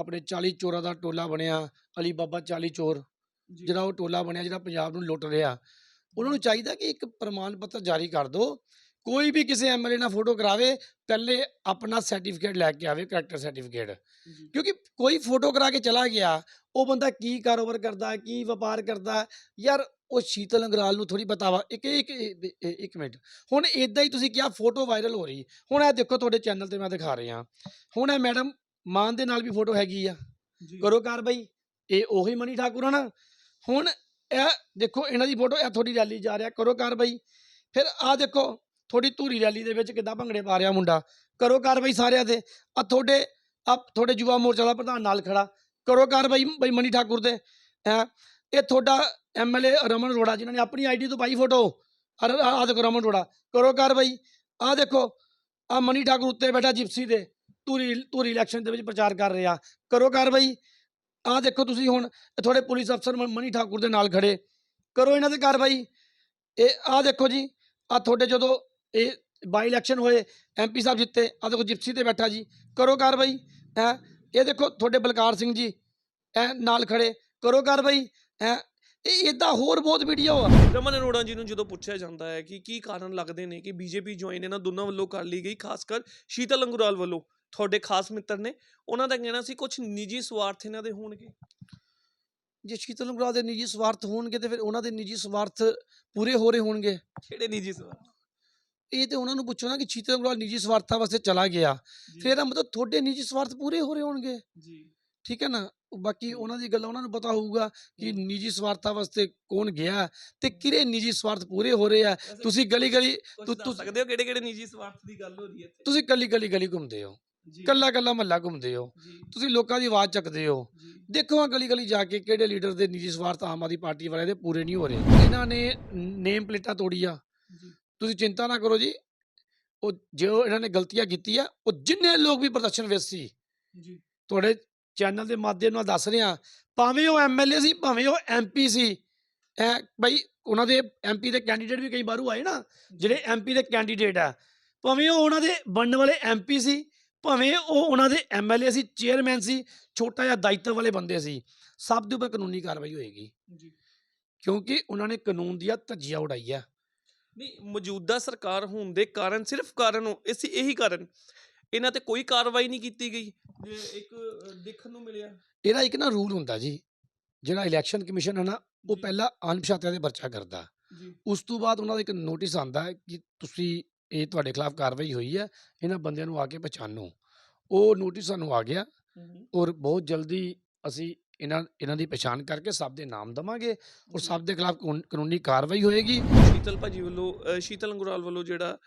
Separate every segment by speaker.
Speaker 1: ਆਪਣੇ 40 ਚੋਰਾਂ ਦਾ ਟੋਲਾ ਬਣਿਆ ਅਲੀ ਬਾਬਾ 40 ਚੋਰ ਜਿਹੜਾ ਉਹ ਟੋਲਾ ਬਣਿਆ ਜਿਹੜਾ ਪੰਜਾਬ ਨੂੰ ਲੁੱਟ ਰਿਹਾ। ਉਹਨਾਂ ਨੂੰ ਚਾਹੀਦਾ ਕਿ ਇੱਕ ਪ੍ਰਮਾਣ ਪੱਤਰ ਜਾਰੀ ਕਰ ਦਿਓ ਕੋਈ ਵੀ ਕਿਸੇ ਐਮਐਲਏ ਨਾਲ ਫੋਟੋ ਕਰਾਵੇ ਪਹਿਲੇ ਆਪਣਾ ਸਰਟੀਫਿਕੇਟ ਲੈ ਕੇ ਆਵੇ ਕਰੈਕਟਰ ਸਰਟੀਫਿਕੇਟ ਕਿਉਂਕਿ ਕੋਈ ਫੋਟੋ ਕਰਾ ਕੇ ਚਲਾ ਗਿਆ ਉਹ ਬੰਦਾ ਕੀ ਕਾਰੋਬਾਰ ਕਰਦਾ ਕੀ ਵਪਾਰ ਕਰਦਾ ਯਾਰ ਉਹ ਸ਼ੀਤਲ ਅੰਗਰਾਲ ਨੂੰ ਥੋੜੀ ਪਤਾ ਵਾ। ਇੱਕ ਇੱਕ ਇੱਕ- ਇੱਕ ਮਿੰਟ। ਹੁਣ ਇਦਾਂ ਹੀ ਤੁਸੀਂ ਕਿਹਾ ਫੋਟੋ ਵਾਇਰਲ ਹੋ ਰਹੀ। ਹੁਣ ਇਹ ਦੇਖੋ ਤੁਹਾਡੇ ਚੈਨਲ ਤੇ ਮੈਂ ਦਿਖਾ ਰਿਹਾ। ਹੁਣ ਇਹ ਮੈਡਮ ਮਾਨ ਦੇ ਨਾਲ ਵੀ ਫੋਟੋ ਹੈਗੀ ਆ। ਕਰੋ ਕਾਰਵਾਈ ਇਹ ਉਹੀ ਮਨੀ ਠਾਕੁਰ ਆ ਨਾ ਹੁਣ ਇਹ ਦੇਖੋ ਇਹਨਾਂ ਦੀ ਫੋਟੋ ਇਹ ਤੁਹਾਡੀ ਰੈਲੀ ਜਾ ਰਿਹਾ। ਕਰੋ ਕਾਰਵਾਈ ਫਿਰ ਆ ਦੇਖੋ ਤੁਹਾਡੀ ਧੂਰੀ ਰੈਲੀ ਦੇ ਵਿੱਚ ਕਿੱਦਾਂ ਭੰਗੜੇ ਪਾ ਰਿਹਾ ਮੁੰਡਾ। ਕਰੋ ਕਾਰਵਾਈ ਸਾਰਿਆਂ ਤੇ ਆ ਤੁਹਾਡੇ ਆ ਤੁਹਾਡੇ ਯੁਵਾ ਮੋਰਚਾ ਦਾ ਪ੍ਰਧਾਨ ਨਾਲ ਖੜਾ। ਕਰੋ ਕਾਰਵਾਈ ਬਈ ਮਨੀ ਠਾਕੁਰ ਤੇ ਹੈਂ ਇਹ ਤੁਹਾਡਾ ਐਮਐਲਏ ਰਮਨ ਅਰੋੜਾ ਜਿਨ੍ਹਾਂ ਨੇ ਆਪਣੀ ਆਈਡੀ ਤੋਂ ਪਾਈ ਫੋਟੋ। ਆ ਦੇਖੋ ਰਮਨ ਅਰੋੜਾ। ਕਰੋ ਕਾਰਵਾਈ ਆ ਦੇਖੋ ਆ ਮਨੀ ਠਾਕੁਰ ਉੱਤੇ ਬੈਠਾ ਜਿਪਸੀ ਤੇ ਧੂਰੀ ਧੂਰੀ ਇਲੈਕਸ਼ਨ ਦੇ ਵਿੱਚ ਪ੍ਰਚਾਰ ਕਰ ਰਿਹਾ ਕਰੋ ਕਾਰਵਾਈ। ਆਹ ਦੇਖੋ ਤੁਸੀਂ ਹੁਣ, ਤੁਹਾਡੇ ਪੁਲਿਸ ਅਫਸਰ ਮ- ਮਨੀ ਠਾਕੁਰ ਦੇ ਨਾਲ ਖੜੇ। ਕਰੋ ਇਹਨਾਂ ਤੇ ਕਾਰਵਾਈ। ਇਹ, ਆਹ ਦੇਖੋ ਜੀ ਆ ਤੁਹਾਡੇ ਜਦੋਂ ਇਹ ਬਾਈ ਇਲੈਕਸ਼ਨ ਹੋਏ ਐਮਪੀ ਸਾਹਿਬ ਜਿੱਤੇ ਆ ਦੇਖੋ ਜਿਪਸੀ ਤੇ ਬੈਠਾ ਜੀ। ਕਰੋ ਕਾਰਵਾਈ, ਹੈ। ਇਹ ਦੇਖੋ ਤੁਹਾਡੇ ਬਲਕਾਰ ਸਿੰਘ ਜੀ ਇਹ ਨਾਲ ਖੜੇ। ਕਰੋ ਕਾਰਵਾਈ, ਹੈ। ਇਹ ਇਦਾਂ ਹੋਰ ਬਹੁਤ ਵੀਡੀਓ ਆ।
Speaker 2: ਰਮਨ ਅਰੋੜਾ ਜੀ ਨੂੰ ਜਦੋਂ ਪੁੱਛਿਆ ਜਾਂਦਾ ਹੈ ਕਿ ਕੀ ਕਾਰਨ ਲੱਗਦੇ ਨੇ ਕਿ ਬੀਜੇਪੀ ਜੁਆਇਨ ਇਹਨਾਂ ਦੋਨਾਂ ਵੱਲੋਂ ਕਰ ਲਈ ਗਈ, ਖਾਸ ਕਰ ਸ਼ੀਤਲ ਅੰਗੁਰਾਲ ਵੱਲੋਂ? ਤੁਹਾਡੇ ਖਾਸ ਮਿੱਤਰ ਨੇ ਉਹਨਾਂ ਦਾ ਕਹਿਣਾ ਸੀ ਕੁਝ ਨਿੱਜੀ ਸਵਾਰਥ ਇਹਨਾਂ ਦੇ ਹੋਣਗੇ।
Speaker 1: ਜੇ ਸ਼ੀਤਲ ਅੰਗਰਾਲ ਦੇ ਨਿੱਜੀ ਸਵਾਰਥ ਹੋਣਗੇ ਤੇ ਫਿਰ ਉਹਨਾਂ ਦੇ ਨਿੱਜੀ ਸਵਾਰਥ ਪੂਰੇ ਹੋ ਰਹੇ ਹੋਣਗੇ।
Speaker 2: ਕਿਹੜੇ ਨਿੱਜੀ ਸਵਾਰਥ?
Speaker 1: ਇਹ ਤੇ ਉਹਨਾਂ ਨੂੰ ਪੁੱਛੋ ਨਾ ਕਿ ਸ਼ੀਤਲ ਅੰਗਰਾਲ ਨਿੱਜੀ ਸਵਾਰਥਾਂ ਵਾਸਤੇ ਚਲਾ ਗਿਆ। ਫਿਰ ਇਹਦਾ ਮਤਲਬ ਤੁਹਾਡੇ ਨਿੱਜੀ ਸਵਾਰਥ ਪੂਰੇ ਹੋ ਰਹੇ ਹੋਣਗੇ।
Speaker 2: ਜੀ।
Speaker 1: ਠੀਕ ਹੈ ਨਾ? ਬਾਕੀ ਉਹਨਾਂ ਦੀ ਗੱਲ ਉਹਨਾਂ ਨੂੰ ਪਤਾ ਹੋਊਗਾ ਕਿ ਨਿੱਜੀ ਸਵਾਰਥਾਂ ਵਾਸਤੇ ਕੌਣ ਗਿਆ ਤੇ ਕਿਹੜੇ ਨਿੱਜੀ ਸਵਾਰਥ ਪੂਰੇ ਹੋ ਰਹੇ ਆ। ਤੁਸੀਂ ਗਲੀ ਗਲੀ
Speaker 2: ਤੁਸੀਂ ਸਕਦੇ ਹੋ ਕਿਹੜੇ ਕਿਹੜੇ ਨਿੱਜੀ ਸਵਾਰਥ ਦੀ ਗੱਲ ਹੋ ਰਹੀ ਹੈ
Speaker 1: ਤੁਸੀਂ ਕੱਲੀ ਕੱਲੀ ਗਲੀ ਘੁੰਮਦੇ ਹੋ। ਕੱਲਾ ਕੱਲਾ ਮਹੱਲਾ ਘੁੰਮਦੇ ਹੋ। ਤੁਸੀਂ ਲੋਕਾਂ ਦੀ ਆਵਾਜ਼ ਚੱਕਦੇ ਹੋ। ਦੇਖੋ ਆ ਗਲੀ ਗਲੀ ਜਾ ਕੇ ਕਿਹੜੇ ਲੀਡਰ ਦੇ ਨਿੱਜੀ ਸਵਾਰਥ ਆਮ ਆਦਮੀ ਪਾਰਟੀ ਵਾਲਿਆਂ ਦੇ ਪੂਰੇ ਨਹੀਂ ਹੋ ਰਹੇ। ਇਹਨਾਂ ਨੇ ਨੇਮ ਪਲੇਟਾਂ ਤੋੜੀਆਂ। ਤੁਸੀਂ ਚਿੰਤਾ ਨਾ ਕਰੋ ਜੀ। ਉਹ ਜੋ ਇਹਨਾਂ ਨੇ ਗਲਤੀਆਂ ਕੀਤੀਆਂ ਉਹ ਜਿੰਨੇ ਲੋਕ ਵੀ ਪ੍ਰਦਰਸ਼ਨ ਵਿੱਚ ਸੀ।
Speaker 2: ਜੀ।
Speaker 1: ਤੁਹਾਡੇ ਚੈਨਲ ਦੇ ਮਾਧਿਅਮ ਨਾਲ ਦੱਸ ਰਿਹਾ ਭਾਵੇਂ ਉਹ ਐਮਐਲਏ ਸੀ ਭਾਵੇਂ ਉਹ ਐਮਪੀ ਸੀ। ਐ ਬਈ ਉਹਨਾਂ ਦੇ ਐਮਪੀ ਦੇ ਕੈਂਡੀਡੇਟ ਵੀ ਕਈ ਬਾਰੂ ਆਏ ਨਾ ਜਿਹੜੇ ਐਮਪੀ ਦੇ ਕੈਂਡੀਡੇਟ ਆ। ਭਾਵੇਂ ਉਹ ਉਹਨਾਂ ਦੇ ਬਣਨ ਵਾਲੇ ਐਮਪੀ ਸੀ ਭਾਵੇਂ ਉਹ ਉਹਨਾਂ ਦੇ ਐਮਐਲਏ ਸੀ ਚੇਅਰਮੈਨ ਸੀ ਛੋਟਾ ਜਿਹਾ ਦਾਇਿਤਵ ਵਾਲੇ ਬੰਦੇ ਸੀ ਸਭ ਦੇ ਉੱਪਰ ਕਾਨੂੰਨੀ ਕਾਰਵਾਈ ਹੋਏਗੀ।
Speaker 2: ਜੀ।
Speaker 1: ਕਿਉਂਕਿ ਉਹਨਾਂ ਨੇ ਕਾਨੂੰਨ ਦੀਆਂ ਧੱਜੀਆਂ ਉਡਾਈ ਆ
Speaker 2: ਨਹੀਂ ਮੌਜੂਦਾ ਸਰਕਾਰ ਹੋਣ ਦੇ ਕਾਰਨ ਸਿਰਫ ਕਾਰਨ ਉਹ- ਇਸ ਇਹੀ ਕਾਰਨ। ਇਹਨਾਂ ਤੇ ਕੋਈ ਕਾਰਵਾਈ ਨਹੀਂ ਕੀਤੀ ਗਈ। ਇੱਕ ਦੇਖਣ ਨੂੰ ਮਿਲਿਆ।
Speaker 1: ਇਹਦਾ ਇੱਕ ਨਾ ਰੂਲ ਹੁੰਦਾ ਜੀ ਜਿਹੜਾ ਇਲੈਕਸ਼ਨ ਕਮਿਸ਼ਨ ਹੈ ਨਾ ਉਹ ਪਹਿਲਾਂ ਅਣਪਛਾਤਿਆਂ ਦੇ ਪਰਚਾ ਕਰਦਾ। ਉਸ ਤੋਂ ਬਾਅਦ ਉਹਨਾਂ ਦਾ ਇੱਕ ਨੋਟਿਸ ਆਂਦਾ ਹੈ ਕਿ ਤੁਸੀਂ ਇਹ ਤੁਹਾਡੇ ਖਿਲਾਫ ਕਾਰਵਾਈ ਹੋਈ ਹੈ ਇਹਨਾਂ ਬੰਦਿਆਂ ਨੂੰ ਆ ਕੇ ਪਛਾਣੋ। ਉਹ ਨੋਟਿਸ ਸਾਨੂੰ ਆ ਗਿਆ ਔਰ ਬਹੁਤ ਜਲਦੀ ਅਸੀਂ ਇਹਨਾਂ ਇਹਨਾਂ ਦੀ ਪਛਾਣ ਕਰਕੇ ਸਭ ਦੇ ਨਾਮ ਦਵਾਂਗੇ ਔਰ। ਸਭ ਦੇ ਖਿਲਾਫ ਕਾਨੂੰਨ- ਕਾਰਵਾਈ ਹੋਏਗੀ।
Speaker 2: ਸ਼ੀਤਲ ਭਾਜੀ ਵੱਲੋਂ ਅ, ਸ਼ੀਤਲ ਅੰਗੁਰਾਲ ਵੱਲੋਂ ਜਿਹੜਾ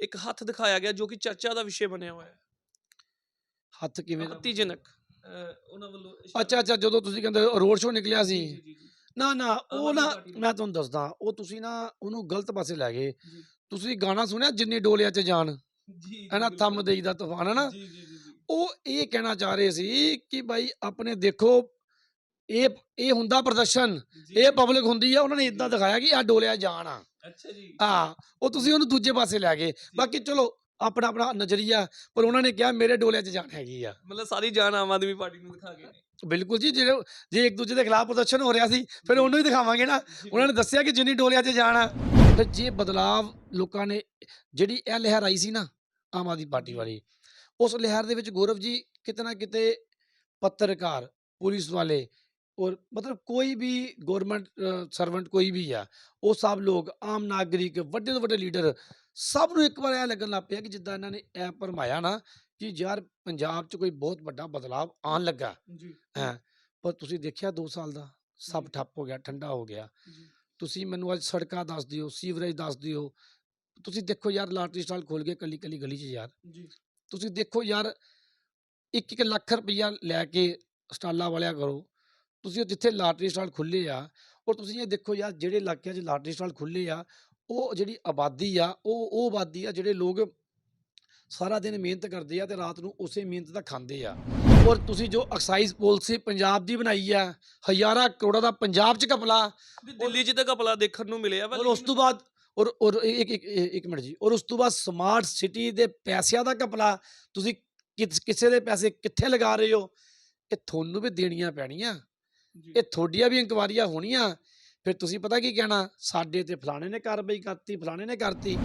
Speaker 2: ਇੱਕ ਹੱਥ ਦਿਖਾਇਆ ਗਿਆ ਜੋ ਕਿ ਚਰਚਾ ਦਾ ਵਿਸ਼ੇ ਬਣਿਆ ਹੋਇਆ ਹੈ।
Speaker 1: ਹੱਥ ਕਿਵੇਂ ਦਾ-
Speaker 2: ਆਪੱਤੀਜਨਕ ਅ, ਉਹਨਾਂ ਵੱਲੋਂ
Speaker 1: ਅੱਛਾ ਅੱਛਾ ਜਦੋਂ ਤੁਸੀਂ ਕਹਿੰਦੇ ਰੋਡ ਸ਼ੋਅ ਨਿਕਲਿਆ ਸੀ।
Speaker 2: ਜੀ, ਜੀ, ਜੀ,
Speaker 1: ਨਾ ਨਾ ਉਹ
Speaker 2: ਆਮ
Speaker 1: ਨਾ ਮੈਂ ਤੁਹਾਨੂੰ ਦੱਸਦਾ ਉਹ ਤੁਸੀਂ ਨਾ ਉਹਨੂੰ ਗਲਤ ਪਾਸੇ ਲੈ ਗਏ।
Speaker 2: ਜੀ।
Speaker 1: ਤੁਸੀਂ ਗਾਣਾ ਸੁਣਿਆ ਜਿੰਨੀ ਡੋਲਿਆਂ 'ਚ ਜਾਣ
Speaker 2: ਜੀ, ਜੀ,
Speaker 1: ਹੈ ਨਾ
Speaker 2: ਬਿਲਕੁਲ।
Speaker 1: ਥੰਮ ਦੇਈ ਦਾ ਤੂਫਾਨ ਹੈ ਨਾ
Speaker 2: ਜੀ ਜੀ ਜੀ ਜੀ।
Speaker 1: ਉਹ ਇਹ ਕਹਿਣਾ ਚਾਹ ਰਹੇ ਸੀ ਕਿ ਭਾਈ ਆਪਣੇ ਦੇਖੋ ਇਹ ਇਹ ਹੁੰਦਾ ਪ੍ਰਦਰਸ਼ਨ ਇਹ ਪਬਲਿਕ ਹੁੰਦੀ ਆ ਉਹਨਾਂ ਨੇ ਇਦਾਂ ਦਿਖਾਇਆ ਕਿ ਆ ਡੋਲਿਆ ਜਾਣ ਆ।
Speaker 2: ਅੱਛਾ ਜੀ।
Speaker 1: ਹਾਂ ਉਹ ਤੁਸੀਂ ਉਹਨੂੰ ਦੂਜੇ ਪਾਸੇ ਲੈ ਗਏ। ਬਾਕੀ ਚਲੋ ਆਪਣਾ ਆਪਣਾ ਨਜ਼ਰੀਆ ਪਰ ਉਹਨਾਂ ਨੇ ਕਿਹਾ ਮੇਰੇ ਡੋਲਿਆਂ 'ਚ ਜਾਨ ਹੈਗੀ ਆ।
Speaker 2: ਮਤਲਬ ਸਾਰੀ ਜਾਨ ਆਮ ਆਦਮੀ ਪਾਰਟੀ ਨੂੰ ਦਿਖਾ ਗਏ ਨੇ।
Speaker 1: ਬਿਲਕੁਲ ਜੀ ਜਿਹੜੇ ਜੇ ਇੱਕ ਦੂਜੇ ਦੇ ਖਿਲਾਫ ਪ੍ਰਦਰਸ਼ਨ ਹੋ ਰਿਹਾ ਸੀ ਫਿਰ ਉਹਨੂੰ ਹੀ ਦਿਖਾਵਾਂਗੇ ਨਾ। ਉਹਨਾਂ ਨੇ ਦੱਸਿਆ ਕਿ ਜਿੰਨੀ ਡੋਲਿਆਂ 'ਚ ਜਾਣ ਆ। ਫਿਰ ਜੇ ਬਦਲਾਵ ਲੋਕਾਂ ਨੇ ਜਿਹੜੀ ਇਹ ਲਹਿਰ ਆਈ ਸੀ ਨਾ ਆਮ ਆਦਮੀ ਪਾਰਟੀ। ਵਾਲੀ ਉਸ ਲਹਿਰ ਦੇ ਵਿੱਚ ਗੌਰਵ ਜੀ ਕਿਤੇ ਨਾ ਕਿਤੇ ਪੱਤਰਕਾਰ ਪੁਲਿਸ ਵਾਲੇ ਔਰ ਮਤਲਬ ਕੋਈ ਵੀ ਗਵਰਨਮੈਂਟ ਸਰਵੈਂਟ ਕੋਈ ਵੀ ਆ ਉਹ ਸਭ ਲੋਕ ਆਮ ਨਾਗਰਿਕ ਵੱਡੇ ਤੋਂ ਵੱਡੇ ਲੀਡਰ ਸਭ ਨੂੰ ਇੱਕ ਵਾਰ ਇਹ ਲੱਗਣ ਲੱਗ ਪਿਆ ਕਿ ਜਿੱਦਾਂ ਇਹਨਾਂ ਨੇ ਇਹ ਭਰਮਾਇਆ ਨਾ ਕਿ ਯਾਰ ਪੰਜਾਬ 'ਚ ਕੋਈ ਬਹੁਤ ਵੱਡਾ ਬਦਲਾਵ ਆਉਣ ਲੱਗਾ
Speaker 2: ਜੀ
Speaker 1: ਹੈ ਪਰ ਤੁਸੀਂ ਦੇਖਿਆ 2 ਸਾਲ ਦਾ ਸਭ। ਠੱਪ ਹੋ ਗਿਆ ਠੰਡਾ ਹੋ ਗਿਆ ਤੁਸੀਂ ਮੈਨੂੰ ਅੱਜ ਸੜਕਾਂ ਦੱਸ ਦਿਓ ਸੀਵਰੇਜ ਦੱਸ ਦਿਓ। ਤੁਸੀਂ ਦੇਖੋ ਯਾਰ ਲਾਟਰੀ ਸਟਾਲ ਖੋਲ ਕੇ ਕੱਲੀ ਕੱਲੀ ਗਲੀ 'ਚ ਯਾਰ।
Speaker 2: ਜੀ।
Speaker 1: ਤੁਸੀਂ ਦੇਖੋ ਯਾਰ ਇੱਕ ਇੱਕ ਲੱਖ ਰੁਪਈਆ ਲੈ ਕੇ ਸਟਾਲਾਂ ਵਾਲਿਆ ਕਰੋ ਤੁਸੀਂ ਉਹ ਜਿੱਥੇ ਲਾਟਰੀ ਸਟਾਲ ਖੁੱਲੇ ਆ ਔਰ ਤੁਸੀਂ ਇਹ ਦੇਖੋ ਯਾਰ ਜਿਹੜੇ ਇਲਾਕਿਆਂ 'ਚ ਲਾਟਰੀ ਸਟਾਲ ਖੁੱਲੇ ਆ ਉਹ ਜਿਹੜੀ ਆਬਾਦੀ ਆ ਉਹ ਉਹ ਆਬਾਦੀ ਆ ਜਿਹੜੇ ਲੋਕ ਸਾਰਾ ਦਿਨ ਮਿਹਨਤ ਕਰਦੇ ਆ ਤੇ ਰਾਤ ਨੂੰ ਉਸੇ ਮਿਹਨਤ ਦਾ ਖਾਂਦੇ ਆ। ਔਰ ਤੁਸੀਂ ਜੋ ਐਕਸਾਈਜ਼ ਪਾਲਿਸੀ ਪੰਜਾਬ ਦੀ ਬਣਾਈ ਆ ਹਜ਼ਾਰਾਂ ਕਰੋੜਾਂ ਦਾ ਪੰਜਾਬ 'ਚ ਕਪਲਾ
Speaker 2: ਵੀ ਦਿੱਲੀ 'ਚ ਤਾਂ ਕਪਲਾ ਦੇਖਣ ਨੂੰ ਮਿਲਿਆ ਵਾ
Speaker 1: ਔਰ ਉਸ ਤੋਂ ਬਾਅਦ ਔਰ ਔਰ ਇੱਕ ਇੱਕ ਇੱਕ ਮਿੰਟ ਜੀ ਔਰ ਉਸ ਤੋਂ ਬਾਅਦ ਸਮਾਰਟ ਸਿਟੀ ਦੇ ਪੈਸਿਆਂ ਦਾ ਕਪਲਾ ਤੁਸੀਂ ਕਿਸ- ਦੇ ਪੈਸੇ ਕਿੱਥੇ ਲਗਾ ਰਹੇ ਹੋ? ਇਹ ਤੁਹਾਨੂੰ ਵੀ ਦੇਣੀਆਂ ਪੈਣੀਆਂ। ਇਹ ਤੁਹਾਡੀਆਂ ਵੀ ਇਨਕੁਆਰੀਆਂ ਹੋਣੀਆਂ। ਫਿਰ ਤੁਸੀਂ ਪਤਾ ਕੀ ਕਹਿਣਾ? ਸਾਡੇ ਤੇ ਫਲਾਣੇ ਨੇ ਕਾਰਵਾਈ ਕਰਤੀ ਫਲਾਣੇ ਨੇ ਕਰਤੀ।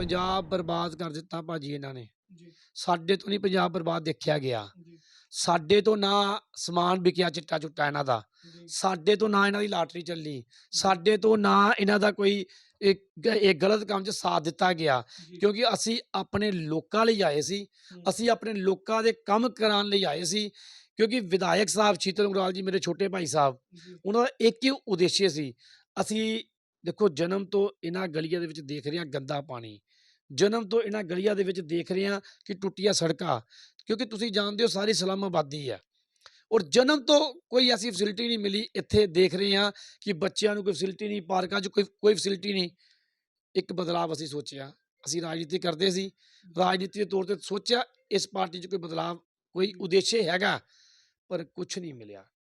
Speaker 1: ਪੰਜਾਬ ਬਰਬਾਦ ਕਰ ਦਿੱਤਾ ਭਾਜੀ ਇਹਨਾਂ ਨੇ।
Speaker 2: ਜੀ।
Speaker 1: ਸਾਡੇ ਤੋਂ ਨਹੀਂ ਪੰਜਾਬ ਬਰਬਾਦ ਦੇਖਿਆ ਗਿਆ।
Speaker 2: ਜੀ।
Speaker 1: ਸਾਡੇ ਤੋਂ ਨਾ ਸਮਾਨ ਵਿਕਿਆ ਚਿੱਟਾ ਚੁੱਟਾ ਇਹਨਾਂ ਦਾ। ਸਾਡੇ ਤੋਂ ਨਾ ਇਹਨਾਂ ਦੀ ਲਾਟਰੀ ਚੱਲੀ। ਸਾਡੇ ਤੋਂ ਨਾ ਇਹਨਾਂ ਦਾ ਕੋਈ ਇੱਕ ਇਹ ਗਲਤ ਕੰਮ 'ਚ ਸਾਥ ਦਿੱਤਾ ਗਿਆ। ਕਿਉਂਕਿ ਅਸੀਂ ਆਪਣੇ ਲੋਕਾਂ ਲਈ ਆਏ ਸੀ। ਅਸੀਂ ਆਪਣੇ ਲੋਕਾਂ ਦੇ ਕੰਮ ਕਰਾਉਣ ਲਈ ਆਏ ਸੀ। ਕਿਉਂਕਿ ਵਿਧਾਇਕ ਸਾਹਿਬ ਸ਼ੀਤਲ ਅੰਗਰਾਲ ਜੀ ਮੇਰੇ ਛੋਟੇ ਭਾਈ ਸਾਹਿਬ ਉਹਨਾਂ ਦਾ ਇੱਕ ਹੀ ਉਦੇਸ਼ ਸੀ। ਅਸੀਂ ਦੇਖੋ ਜਨਮ ਤੋਂ ਇਹਨਾਂ ਗਲੀਆਂ ਦੇ ਵਿੱਚ ਦੇਖ ਰਹੇ ਹਾਂ ਗੰਦਾ ਪਾਣੀ। ਜਨਮ ਤੋਂ ਇਹਨਾਂ ਗਲੀਆਂ ਦੇ ਵਿੱਚ ਦੇਖ ਰਹੇ ਹਾਂ ਕਿ ਟੁੱਟੀਆਂ ਸੜਕਾਂ, ਕਿਉਂਕਿ ਤੁਸੀਂ ਜਾਣਦੇ ਹੋ ਸਾਰੀ ਸਲਮ ਆਬਾਦੀ ਹੈ। ਔਰ ਜਨਮ ਤੋਂ ਕੋਈ ਐਸੀ ਫੈਸਿਲਿਟੀ ਨਹੀਂ ਮਿਲੀ, ਇੱਥੇ ਦੇਖ ਰਹੇ ਹਾਂ ਕਿ ਬੱਚਿਆਂ ਨੂੰ ਕੋਈ ਫੈਸਿਲਿਟੀ ਨਹੀਂ, ਪਾਰਕਾਂ 'ਚ ਕੋਈ ਕੋਈ ਫੈਸਿਲਿਟੀ ਨਹੀਂ। ਇੱਕ ਬਦਲਾਵ ਅਸੀਂ ਸੋਚਿਆ, ਅਸੀਂ ਰਾਜਨੀਤੀ ਕਰਦੇ ਸੀ। ਰਾਜਨੀਤੀ ਦੇ ਤੌਰ ਤੇ ਸੋਚਿਆ, ਇਸ ਪਾਰਟੀ 'ਚ ਕੋਈ ਬਦਲਾਵ, ਕੋਈ ਉਦੇਸ਼ ਹੈਗਾ, ਪਰ ਕੁਝ ਨਹੀਂ ਮਿਲਿਆ।